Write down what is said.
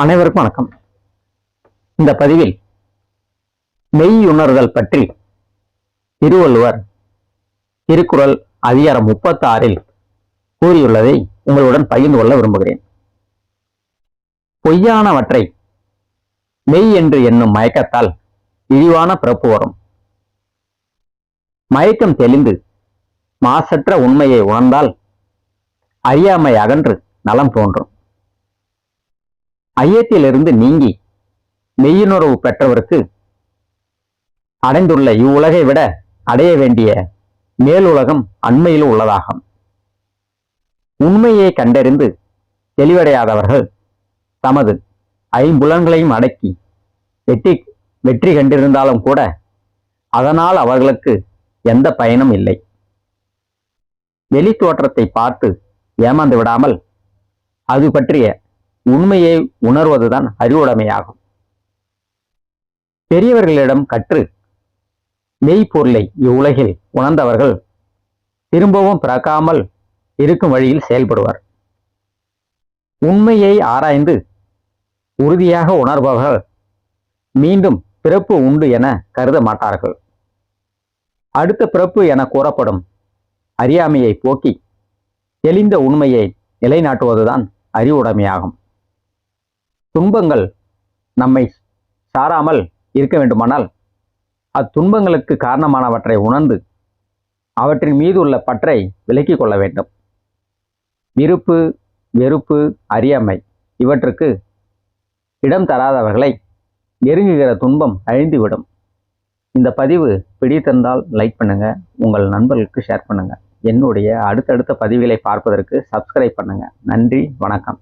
அனைவருக்கும் வணக்கம். இந்த பதிவில் மெய்யுணர்தல் பற்றி திருவள்ளுவர் திருக்குறள் அதிகாரம் முப்பத்தி ஆறில் கூறியுள்ளதை உங்களுடன் பகிர்ந்து கொள்ள விரும்புகிறேன். பொய்யானவற்றை மெய் என்று என்னும் மயக்கத்தால் இழிவான பிறப்பு வரும். மயக்கம் தெளிந்து மாசற்ற உண்மையை உணர்ந்தால் அறியாமை அகன்று நலம் தோன்றும். ஐயத்திலிருந்து நீங்கி மெய்யுணர்வு பெற்றவருக்கு அடைந்துள்ள இவ்வுலகை விட அடைய வேண்டிய மேலுலகம் அண்மையில் உள்ளதாகும். உண்மையை கண்டறிந்து தெளிவடையாதவர்கள் தமது ஐம்புலன்களையும் அடக்கி வெற்றி வெற்றி கண்டிருந்தாலும் கூட அதனால் அவர்களுக்கு எந்த பயனும் இல்லை. வெளி தோற்றத்தை பார்த்து ஏமாந்து விடாமல் அது பற்றிய உண்மையை உணர்வதுதான் அறிவுடைமையாகும். பெரியவர்களிடம் கற்று மெய்ப்பொருளை இவ்வுலகில் உணர்ந்தவர்கள் திரும்பவும் பிறக்காமல் இருக்கும் வழியில் செயல்படுவர். உண்மையை ஆராய்ந்து உறுதியாக உணர்பவர்கள் மீண்டும் பிறப்பு உண்டு என கருத மாட்டார்கள். அடுத்த பிறப்பு என கூறப்படும் அறியாமையை போக்கி தெளிந்த உண்மையை நிலைநாட்டுவதுதான் அறிவுடைமையாகும். துன்பங்கள் நம்மை சாராமல் இருக்க வேண்டுமானால் அத்துன்பங்களுக்கு காரணமானவற்றை உணர்ந்து அவற்றின் மீது உள்ள பற்றை விலக்கிக் கொள்ள வேண்டும். விருப்பு வெறுப்பு அறியாமை இவற்றுக்கு இடம் தராதவர்களை நெருங்குகிற துன்பம் அழிந்துவிடும். இந்த பதிவு பிடித்திருந்தால் லைக் பண்ணுங்க உங்கள் நண்பர்களுக்கு ஷேர் பண்ணுங்க. என்னுடைய அடுத்தடுத்த பதிவுகளை பார்ப்பதற்கு சப்ஸ்கிரைப் பண்ணுங்க. நன்றி வணக்கம்.